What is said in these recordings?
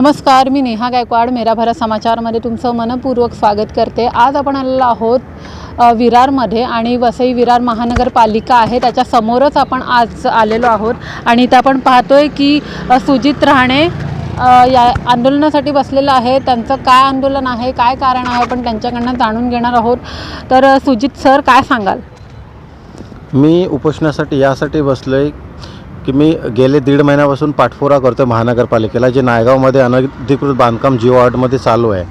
नमस्कार मी नेहा गायकवाड मेरा भरा समाचारमध्ये तुमचं मनपूर्वक स्वागत करते. आज आपण आलेलो आहोत विरारमध्ये आणि वसई विरार महानगरपालिका आहे. त्याच्या समोरच आपण आज आलेलो आहोत आणि इथं आपण पाहतोय की सुजित राहणे या आंदोलनासाठी बसलेलं आहे त्यांचं काय आंदोलन आहे काय कारण आहे आपण त्यांच्याकडनं जाणून घेणार आहोत. तर सुजित सर काय सांगाल? मी उपोषणासाठी यासाठी बसलो आहे की मी गेले दीड महिन्यापासून पाठपुरा करतो महानगरपालिकेला जे नायगावमध्ये अनधिकृत बांधकाम जिओ आर्टमध्ये चालू आहे.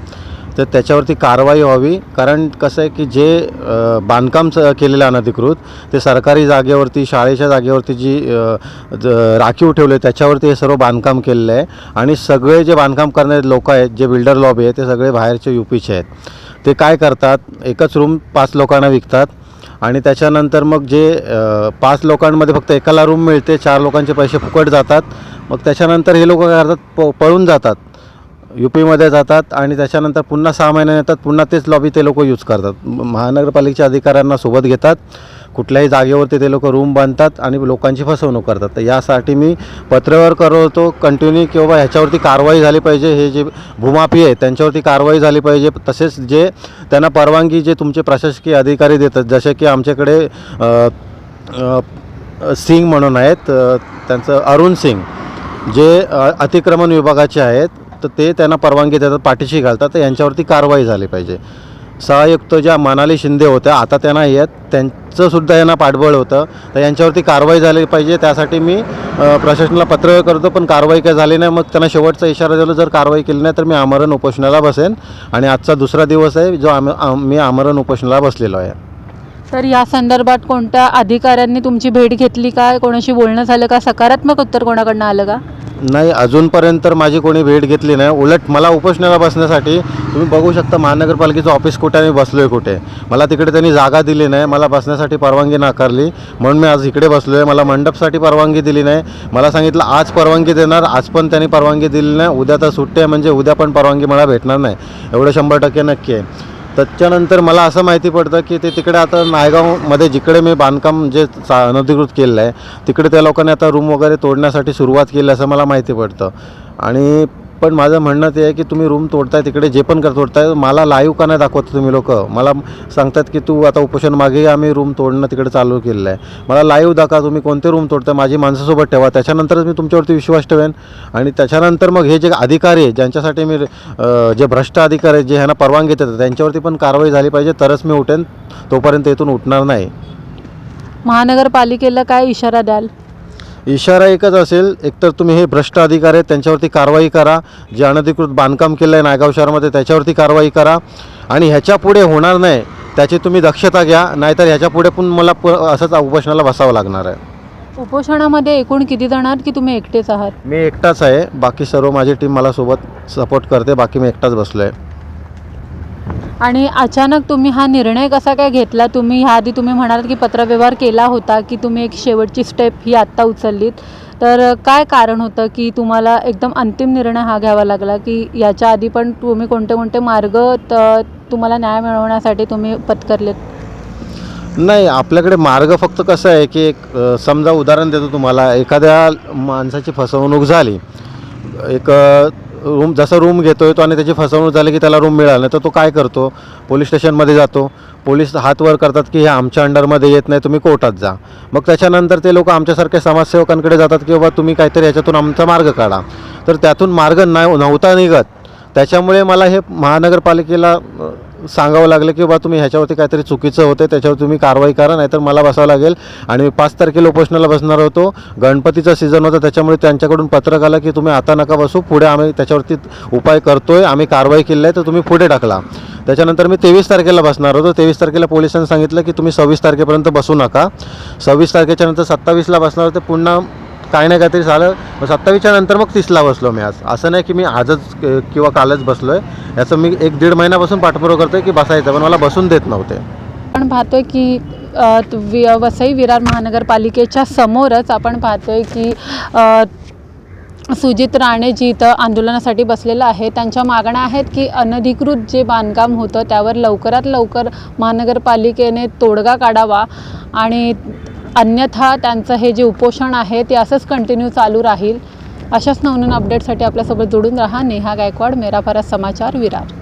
तर त्याच्यावरती कारवाई व्हावी. कारण कसं आहे की जे बांधकाम केलेलं आहे अनधिकृत ते सरकारी जागेवरती शाळेच्या जागेवरती जी राखीव ठेवले त्याच्यावरती हे सर्व बांधकाम केलेलं आहे. आणि सगळे जे बांधकाम करणारे लोक आहेत जे बिल्डर लॉबी आहे ते सगळे बाहेरचे यू पीचे आहेत. ते काय करतात? एकच रूम पाच लोकांना विकतात. आणि त्याच्यानंतर मग जे पाच लोकांमध्ये फक्त एकाला रूम मिळते चार लोकांचे पैसे फुकट जातात. मग त्याच्यानंतर हे लोक काय करतात प पळून जातात. यू पीमध्ये जातात आणि त्याच्यानंतर पुन्हा सहा महिने येतात पुन्हा तेच लॉबी ते लोक यूज करतात. महानगरपालिकेच्या अधिकाऱ्यांना सोबत घेतात. कुठल्याही जागेवरती ते लोक रूम बांधतात आणि लोकांची फसवणूक करतात. तर यासाठी मी पत्रव्यवहार करतो कंटिन्यू किंवा ह्याच्यावरती कारवाई झाली पाहिजे हे जे भूमापी आहे त्यांच्यावरती कारवाई झाली पाहिजे. तसेच जे त्यांना परवानगी जे तुमचे प्रशासकीय अधिकारी देतात जसे की आमच्याकडे सिंग म्हणून आहेत त्यांचं अरुण सिंग जे अतिक्रमण विभागाचे आहेत तर ते त्यांना परवानगी देतात पाठीशी घालतात तर यांच्यावरती कारवाई झाली पाहिजे. सहायुक्त ज्या मनाली शिंदे होत्या आता त्यांना येत त्यांचंसुद्धा यांना पाठबळ होतं. तर यांच्यावरती कारवाई झाली पाहिजे त्यासाठी मी प्रशासनाला पत्र करतो पण कारवाई काय झाली नाही. मग त्यांना शेवटचा इशारा दिला जर कारवाई केली नाही तर मी आमरण उपोषणाला बसेन. आणि आजचा दुसरा दिवस आहे जो आम- मी आमरण उपोषणाला बसलेलो आहे. तर या संदर्भात कोणत्या अधिकाऱ्यांनी तुमची भेट घेतली का? कोणाशी बोलणं झालं का? सकारात्मक उत्तर कोणाकडनं आलं का? नाही अजूनपर्यंत तर माझी कोणी भेट घेतली नाही. उलट मला उपोषणाला बसण्यासाठी तुम्ही बघू शकता महानगरपालिकेचं ऑफिस कुठे आणि बसलो आहे कुठे. मला तिकडे त्यांनी जागा दिली नाही. मला बसण्यासाठी परवानगी नाकारली. म्हणून मी आज इकडे बसलो आहे मला मंडपसाठी परवानगी दिली नाही. मला सांगितलं आज परवानगी देणार. आज पण त्यांनी परवानगी दिली नाही. उद्या तर सुट्टी आहे. म्हणजे उद्या पण परवानगी मला भेटणार नाही. एवढं शंभर टक्के नक्की आहे. त्याच्यानंतर मला असं माहिती पडतं की ते तिकडे आता नायगावमध्ये जिकडे मी बांधकाम जे चा अनधिकृत केलेलं आहे तिकडे त्या लोकांनी आता रूम वगैरे तोडण्यासाठी सुरुवात केली असं मला माहिती पडतं. आणि पण माझं म्हणणं ते आहे की तुम्ही रूम तोडताय तिकडे जे पण कर तोडताय मला लाईव्ह का नाही दाखवत तुम्ही लोक? मला सांगतात की तू आता उपोषण मागे आम्ही रूम तोडणं तिकडे चालू केलेलं आहे. मला लाईव्ह दाखवा तुम्ही कोणते रूम तोडताय माझी माणसासोबत ठेवा. त्याच्यानंतरच मी तुमच्यावरती विश्वास ठेवेन. आणि त्याच्यानंतर मग हे जे अधिकारी आहे ज्यांच्यासाठी मी जे भ्रष्ट अधिकारी आहेत जे ह्यांना परवानगी देतात त्यांच्यावरती पण कारवाई झाली पाहिजे. तरच मी उठेन. तोपर्यंत इथून उठणार नाही. महानगरपालिकेला काय इशारा द्याल? इशारा एकच असेल एकतर तुम्ही हे भ्रष्ट अधिकारी आहेत त्यांच्यावरती कारवाई करा जे अनधिकृत बांधकाम केलं आहे नायगाव शहरामध्ये त्याच्यावरती कारवाई करा. आणि ह्याच्या पुढे होणार नाही त्याची तुम्ही दक्षता घ्या नाहीतर ह्याच्या पुढे पण मला प असंच उपोषणाला बसावं लागणार आहे. उपोषणामध्ये एकूण किती जण आहात की तुम्ही एकटेच आहात? मी एकटाच आहे बाकी सर्व माझी टीम मला सोबत सपोर्ट करते बाकी मी एकटाच बसलो आहे आणि अचानक तुम्ही हा निर्णय कसा काय घेतला? तुम्ही ह्याआधी तुम्ही म्हणालात की पत्रव्यवहार केला होता की तुम्ही एक शेवटची स्टेप ही आत्ता उचललीत. तर काय कारण होतं की तुम्हाला एकदम अंतिम निर्णय हा घ्यावा लागला की याच्या आधी पण तुम्ही कोणते कोणते मार्ग त तुम्हाला न्याय मिळवण्यासाठी तुम्ही पत्करलेत? नाही आपल्याकडे मार्ग फक्त कसं आहे की एक समजा उदाहरण देतो तुम्हाला. एखाद्या माणसाची फसवणूक झाली. एक रूम जसं रूम घेतो आहे तो आणि त्याची फसवणूक झाली की त्याला रूम मिळाला नाही तर तो काय करतो? पोलीस स्टेशनमध्ये जातो. पोलीस हात वर करतात की हे आमच्या अंडरमध्ये येत नाही तुम्ही कोर्टात जा. मग त्याच्यानंतर ते लोक आमच्यासारख्या समाजसेवकांकडे जातात की बाबा तुम्ही काहीतरी याच्यातून आमचा मार्ग काढा. तर त्यातून मार्ग नाही नव्हता निघत. त्याच्यामुळे मला हे महानगरपालिकेला सांगावं लागलं की बा तुम्ही ह्याच्यावरती काहीतरी चुकीचं होतं त्याच्यावर तुम्ही कारवाई करा नाहीतर मला बसावं लागेल. आणि पाच तारखेला उपोषणाला बसणार होतो. गणपतीचा सीझन होता त्याच्यामुळे त्यांच्याकडून पत्रक आलं की तुम्ही आता नका बसू पुढे आम्ही त्याच्यावरती उपाय करतो आहे आम्ही कारवाई केली आहे तर तुम्ही पुढे टाकला. त्याच्यानंतर मी तेवीस तारखेला बसणार होतो. तेवीस तारखेला पोलिसांनी सांगितलं की तुम्ही सव्वीस तारखेपर्यंत बसू नका. सव्वीस तारखेच्या नंतर सत्तावीसला बसणार होते. पुन्हा काय नाही काहीतरी झालं. सत्तावीसच्या नंतर मग तीसला बसलो मी आज. असं नाही की मी आजच किंवा कालच बसलो आहे याचं मी एक दीड महिन्यापासून पाठपुरावा करतोय की बसायचं पण मला बसून देत नव्हते. आपण पाहतोय की वि वसई विरार महानगरपालिकेच्या समोरच आपण पाहतोय की सुजित राणे जी इथं आंदोलनासाठी बसलेलं आहे त्यांच्या मागण्या आहेत की अनधिकृत जे बांधकाम होतं त्यावर लवकरात लवकर महानगरपालिकेने तोडगा काढावा आणि अन्यथा त्यांचं हे जे उपोषण आहे ते असंच कंटिन्यू चालू राहील. अशाच नवनवीन अपडेटसाठी आपल्यासोबत जोडून राहा नेहा गायकवाड मेरा समाचार विरार.